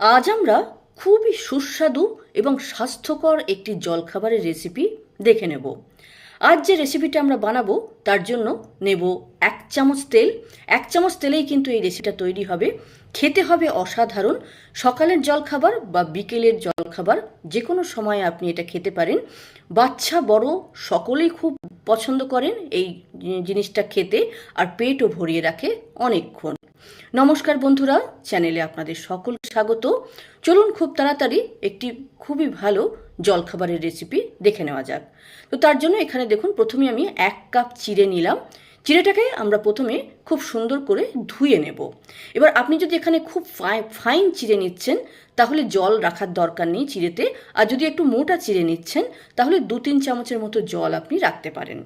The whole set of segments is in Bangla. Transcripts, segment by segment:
আজ আমরা খুবই সুস্বাদু এবং স্বাস্থ্যকর একটি জলখাবারের রেসিপি দেখে নেব। আজ যে রেসিপিটা আমরা বানাবো, তার জন্য নেব এক চামচ তেল। এক চামচ তেলেই কিন্তু এই রেসিপিটা তৈরি হবে। খেতে হবে অসাধারণ সকালের জলখাবার বা বিকেলের জলখাবার। যে কোনো সময় আপনি এটা খেতে পারেন। বাচ্চা, বড় সকলেই খুব পছন্দ করেন এই জিনিসটা খেতে, আর পেটও ভরিয়ে রাখে অনেকক্ষণ। নমস্কার বন্ধুরা, চ্যানেলে আপনাদের সকল স্বাগত। চলুন খুব তাড়াতাড়ি একটি খুবই ভালো জলখাবারের রেসিপি দেখে নেওয়া যাক। তো তার জন্য এখানে দেখুন, প্রথমে আমি এক কাপ চিড়ে নিলাম। চিড়েটাকে আমরা প্রথমে খুব সুন্দর করে ধুয়ে নেব। এবার আপনি যদি এখানে খুব ফাইন চিড়ে নিচ্ছেন, তাহলে জল রাখার দরকার নেই চিড়েতে। আর যদি একটু মোটা চিড়ে নিচ্ছেন, তাহলে দু তিন চামচের মতো জল আপনি রাখতে পারেন।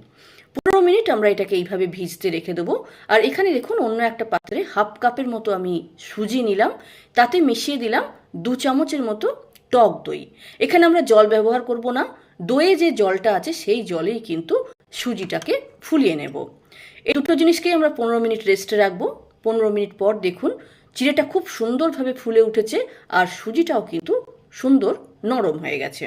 পনেরো মিনিট আমরা এটাকে এইভাবে ভিজতে রেখে দেবো। আর এখানে দেখুন, অন্য একটা পাত্রে হাফ কাপের মতো আমি সুজি নিলাম, তাতে মিশিয়ে দিলাম দু চামচের মতো টক দই। এখানে আমরা জল ব্যবহার করব না, দইয়ে যে জলটা আছে সেই জলেই কিন্তু সুজিটাকে ফুলিয়ে নেব। এই দুটো জিনিসকেই আমরা পনেরো মিনিট রেস্টে রাখব। পনেরো মিনিট পর দেখুন, চিড়েটা খুব সুন্দরভাবে ফুলে উঠেছে আর সুজিটাও কিন্তু সুন্দর নরম হয়ে গেছে।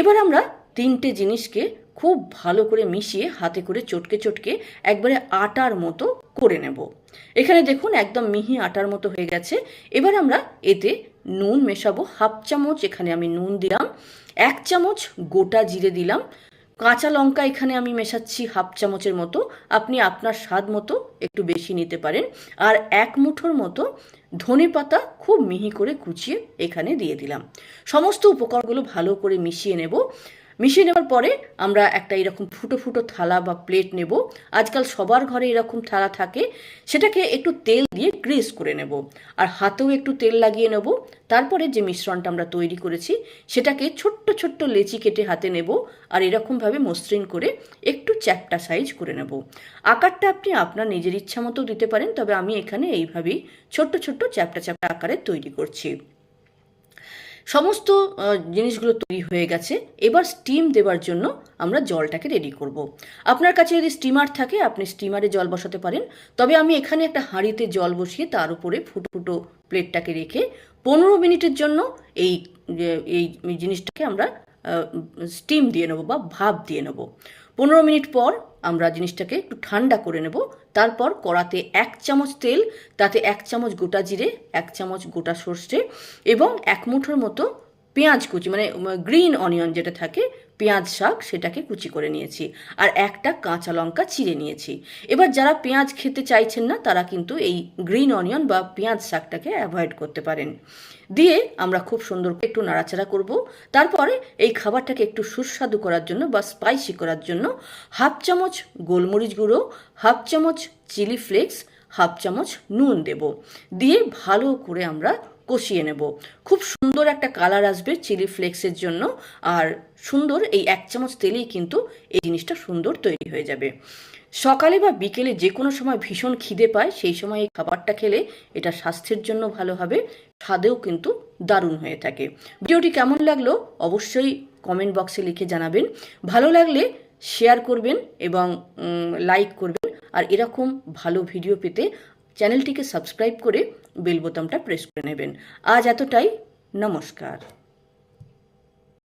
এবার আমরা তিনটে জিনিসকে খুব ভালো করে মিশিয়ে হাতে করে চটকে চটকে একবারে আটার মতো করে নেব। এখানে দেখুন একদম মিহি আটার মতো হয়ে গেছে। এবার আমরা এতে নুন মেশাবো। হাফ চামচ এখানে আমি নুন দিলাম। এক চামচ গোটা জিরে দিলাম। কাঁচা লঙ্কা এখানে আমি মেশাচ্ছি হাফ চামচের মতো। আপনি আপনার স্বাদ মতো একটু বেশি নিতে পারেন। আর এক মুঠোর মতো ধনে পাতা খুব মিহি করে কুচিয়ে এখানে দিয়ে দিলাম। সমস্ত উপকরণগুলো ভালো করে মিশিয়ে নেব। মিশিয়ে নেওয়ার পরে আমরা একটা এরকম ফুটো ফুটো থালা বা প্লেট নেব। আজকাল সবার ঘরে এরকম থালা থাকে, সেটাকে একটু তেল দিয়ে গ্রেস করে নেব আর হাতেও একটু তেল লাগিয়ে নেব। তারপরে যে মিশ্রণটা আমরা তৈরি করেছি, সেটাকে ছোট্ট ছোট্ট লেচি কেটে হাতে নেব আর এরকমভাবে মসৃণ করে একটু চ্যাপটা সাইজ করে নেব। আকারটা আপনি আপনার নিজের ইচ্ছা মতো দিতে পারেন, তবে আমি এখানে এইভাবেই ছোট্ট ছোট্ট চ্যাপটা চ্যাপটা আকারে তৈরি করছি। সমস্ত জিনিসগুলো তৈরি হয়ে গেছে। এবার স্টিম দেওয়ার জন্য আমরা জলটাকে রেডি করব। আপনার কাছে যদি স্টিমার থাকে, আপনি স্টিমারে জল বসাতে পারেন। তবে আমি এখানে একটা হাঁড়িতে জল বসিয়ে তার উপরে ফুটো ফুটো প্লেটটাকে রেখে পনেরো মিনিটের জন্য এই এই জিনিসটাকে আমরা স্টিম দিয়ে নেব বা ভাপ দিয়ে নেব। পনেরো মিনিট পর আমরা জিনিসটাকে একটু ঠান্ডা করে নেব। তারপর কড়াতে এক চামচ তেল, তাতে এক চামচ গোটা জিরে, এক চামচ গোটা সর্ষে এবং এক মুঠোর মতো পেঁয়াজ কুচি মানে গ্রিন অনিয়ন যেটা থাকে পেঁয়াজ শাক সেটাকে কুচি করে নিয়েছি আর একটা কাঁচা লঙ্কা চিড়ে নিয়েছি। এবার যারা পেঁয়াজ খেতে চাইছেন না, তারা কিন্তু এই গ্রিন অনিয়ন বা পেঁয়াজ শাকটাকে অ্যাভয়েড করতে পারেন। দিয়ে আমরা খুব সুন্দর একটু নাড়াচাড়া করব। তারপরে এই খাবারটাকে একটু সুস্বাদু করার জন্য বা স্পাইসি করার জন্য হাফ চামচ গোলমরিচ গুঁড়ো, হাফ চামচ চিলি ফ্লেক্স হাফ চামচ নুন দেব। দিয়ে ভালো করে আমরা কষিয়ে নেব। খুব সুন্দর একটা কালার আসবে চিলি ফ্লেক্সের জন্য। আর সুন্দর এই এক চামচ তেলেই কিন্তু এই জিনিসটা সুন্দর তৈরি হয়ে যাবে। সকালে বা বিকেলে যে কোনো সময় ভীষণ খিদে পায়, সেই সময় এই খাবারটা খেলে এটা স্বাস্থ্যের জন্য ভালো হবে। স্বাদেও কিন্তু দারুণ হয়ে থাকে। ভিডিওটি কেমন লাগল অবশ্যই কমেন্ট বক্সে লিখে জানাবেন। ভালো লাগলে শেয়ার করবেন এবং লাইক করবেন। আর এরকম ভালো ভিডিও পেতে চ্যানেলটিকে সাবস্ক্রাইব করে বেল বোতামটা প্রেস করে নেবেন। আজ এতটাই, নমস্কার।